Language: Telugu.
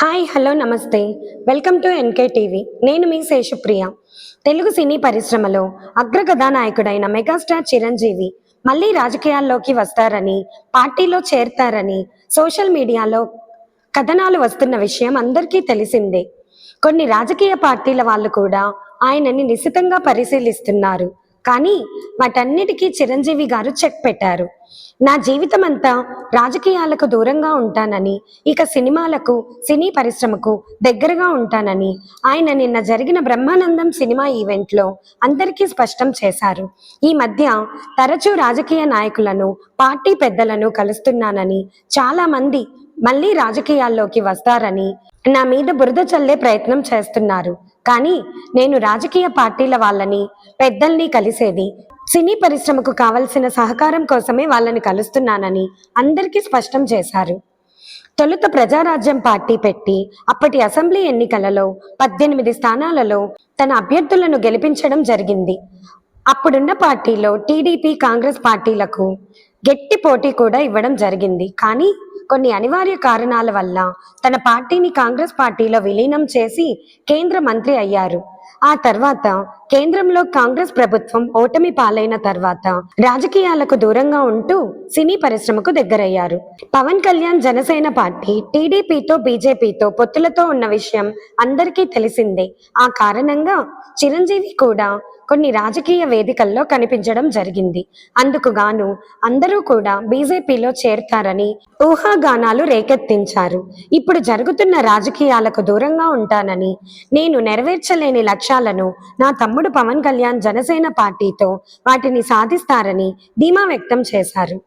హాయ్ హలో నమస్తే. వెల్కమ్ టు ఎన్కే టీవీ నేను మీ శేషుప్రియ. తెలుగు సినీ పరిశ్రమలో అగ్ర కథానాయకుడైన మెగాస్టార్ చిరంజీవి మళ్ళీ రాజకీయాల్లోకి వస్తారని పార్టీలో చేరతారని సోషల్ మీడియాలో కథనాలు వస్తున్న విషయం అందరికీ తెలిసిందే. కొన్ని రాజకీయ పార్టీల వాళ్ళు కూడా ఆయనని నిశితంగా పరిశీలిస్తున్నారు. కానీ వాటన్నిటికీ చిరంజీవి గారు చెక్ పెట్టారు. నా జీవితం అంతా రాజకీయాలకు దూరంగా ఉంటానని ఇక సినిమాలకు సినీ పరిశ్రమకు దగ్గరగా ఉంటానని ఆయన నిన్న జరిగిన బ్రహ్మానందం సినిమా ఈవెంట్లో అందరికీ స్పష్టం చేశారు. ఈ మధ్య తరచూ రాజకీయ నాయకులను పార్టీ పెద్దలను కలుస్తున్నానని చాలామంది మళ్ళీ రాజకీయాల్లోకి వస్తారని నా మీద బురద చల్లే ప్రయత్నం చేస్తున్నారు. కానీ నేను రాజకీయ పార్టీల వాళ్ళని పెద్దల్ని కలిసేది సినీ పరిశ్రమకు కావలసిన సహకారం కోసమే వాళ్ళని కలుస్తున్నానని అందరికీ స్పష్టం చేశారు. తొలుత ప్రజారాజ్యం పార్టీ పెట్టి అప్పటి అసెంబ్లీ ఎన్నికలలో పద్దెనిమిది స్థానాలలో తన అభ్యర్థులను గెలిపించడం జరిగింది. అప్పుడున్న పార్టీలో టీడీపీ కాంగ్రెస్ పార్టీలకు గట్టి పోటీ కూడా ఇవ్వడం జరిగింది. కానీ కొన్ని అనివార్య కారణాల వల్ల తన పార్టీని కాంగ్రెస్ పార్టీలో విలీనం చేసి కేంద్ర మంత్రి అయ్యారు. ఆ తర్వాత కేంద్రంలో కాంగ్రెస్ ప్రభుత్వం ఓటమి పాలైన తర్వాత రాజకీయాలకు దూరంగా ఉంటూ సినీ పరిశ్రమకు దగ్గరయ్యారు. పవన్ కళ్యాణ్ జనసేన పార్టీ టీడీపీతో బీజేపీతో పొత్తులతో ఉన్న విషయం అందరికీ తెలిసిందే. ఆ కారణంగా చిరంజీవి కూడా కొన్ని రాజకీయ వేదికల్లో కనిపించడం జరిగింది. అందుకు గాను అందరూ కూడా బీజేపీలో చేరతారని ఊహాగానాలు రేకెత్తించారు. ఇప్పుడు జరుగుతున్న రాజకీయాలకు దూరంగా ఉంటానని నేను నెరవేర్చలేని లక్ష్యాలను నా తమ్ముడు పవన్ కళ్యాణ్ జనసేన పార్టీతో వాటిని సాధిస్తారని ధీమా వ్యక్తం చేశారు.